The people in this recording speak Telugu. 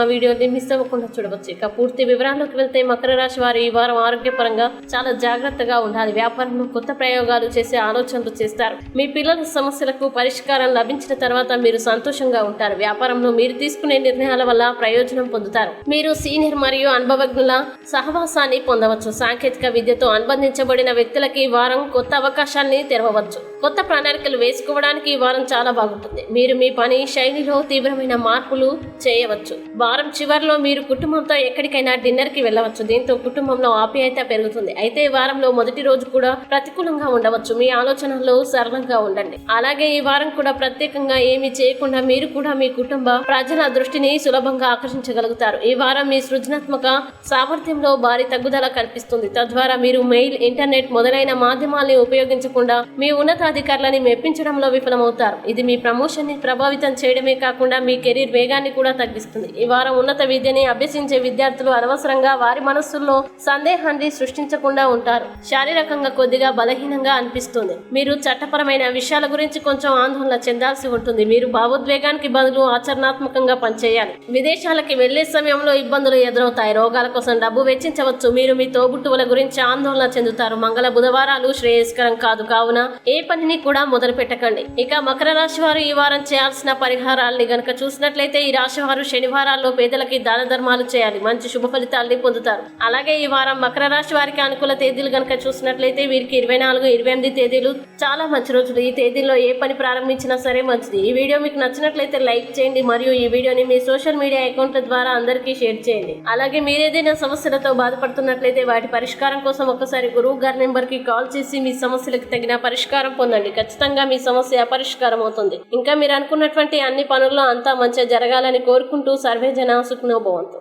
మా వీడియోని మిస్ అవ్వకుండా చూడవచ్చు. ఇక పూర్తి వివరాల్లోకి వెళ్తే మకర రాశి వారు ఈ వారం ఆరోగ్యపరంగా చాలా జాగ్రత్తగా ఉండాలి. వ్యాపారంలో కొత్త ప్రయోగాలు చేసే ఆలోచనలు చేస్తారు. మీ పిల్లల సమస్యలకు పరిష్కారం లభించిన తర్వాత మీరు సంతోషంగా ఉంటారు. వ్యాపారంలో మీరు తీసుకునే నిర్ణయాల వల్ల ప్రయోజనం పొందుతారు. మీరు సీనియర్ మరియు అనుభవజ్ఞుల సహవాసాన్ని పొందవచ్చు. సాంకేతిక విద్యతో అనుబంధించబడిన వ్యక్తులకి ఈ వారం కొత్త అవకాశాన్ని తెరవవచ్చు. కొత్త ప్రణాళికలు వేసుకోవడానికి ఈ వారం చాలా బాగుంటుంది. మీరు మీ పని శైలిలో తీవ్రమైన మార్పులు చేయవచ్చు. వారం చివరిలో మీరు కుటుంబంతో ఎక్కడికైనా డిన్నర్కి వెళ్ళవచ్చు. దీంతో కుటుంబంలో ఆప్యాయత పెరుగుతుంది. అయితే ఈ వారంలో మొదటి రోజు కూడా ప్రతికూలంగా ఉండవచ్చు. మీ ఆలోచనల్లో సరళంగా ఉండండి. అలాగే ఈ వారం కూడా ప్రత్యేకంగా ఏమి చేయకుండా మీరు కూడా మీ కుటుంబ ప్రజల దృష్టిని సులభంగా ఆకర్షించగలుగుతారు. ఈ వారం మీ సృజనాత్మక సామర్థ్యంలో భారీ తగ్గుదల కనిపిస్తుంది తద్వారా మీరు మెయిల్ ఇంటర్నెట్ మొదలైన మాధ్యమాల్ని ఉపయోగించకుండా మీ ఉన్నతాధికారులని మెప్పించడంలో విఫలమవుతారు. ఇది మీ ప్రమోషన్ని ప్రభావితం చేయడమే కాకుండా మీ కెరీర్ వేగాన్ని కూడా తగ్గిస్తుంది. ఈ ద్వారా ఉన్నత విద్యని అభ్యసించే విద్యార్థులు అనవసరంగా వారి మనస్సుల్లో సందేహాన్ని సృష్టించకుండా ఉంటారు. శారీరకంగా కొద్దిగా బలహీనంగా అనిపిస్తుంది. మీరు చట్టపరమైన విషయాల గురించి కొంచెం ఆందోళన చెందాల్సి ఉంటుంది. మీరు భావోద్వేగానికి బదులు ఆచరణాత్మకంగా పనిచేయాలి. విదేశాలకి వెళ్ళే సమయంలో ఇబ్బందులు ఎదురవుతాయి. రోగాల కోసం డబ్బు వెచ్చించవచ్చు. మీరు మీ తోబుట్టువుల గురించి ఆందోళన చెందుతారు. మంగళ బుధవారాలు శ్రేయస్కరం కాదు. కావున ఏ పనిని కూడా మొదలు పెట్టకండి. ఇక మకర రాశి వారు ఈ వారం చేయాల్సిన పరిహారాల్ని గనక చూసినట్లయితే ఈ రాశి వారు శనివారాల్లో పేదలకి దాన ధర్మాలు చేయాలి. మంచి శుభ ఫలితాల్ని పొందుతారు. అలాగే ఈ వారం మకర రాశి వారికి అనుకూల తేదీలు గనక చూసినట్లయితే వీరికి ఇరవై నాలుగు ఇరవై ఎనిమిది తేదీలు చాలా మంచి రోజులు. ఈ తేదీల్లో ఏ పని ప్రారంభించినా సరే మంచిది. ఈ వీడియో మీకు నచ్చినట్లయితే లైక్ చేయండి మరియు ఈ వీడియోని మీ సోషల్ మీడియా అకౌంట్ల ద్వారా అందరికీ షేర్ చేయండి. అలాగే మీరేదైనా సమస్యలతో బాధపడుతున్నట్లయితే వాటి పరిష్కారం కోసం ఒకసారి గురువు గారి నెంబర్కి కాల్ చేసి మీ సమస్యలకు తగిన పరిష్కారం పొందండి. ఖచ్చితంగా మీ సమస్య పరిష్కారం అవుతుంది ఇంకా మీరు అనుకున్నటువంటి అన్ని పనుల్లో అంతా మంచిగా జరగాలని కోరుకుంటూ సర్వే జన సుఖనోభవంతు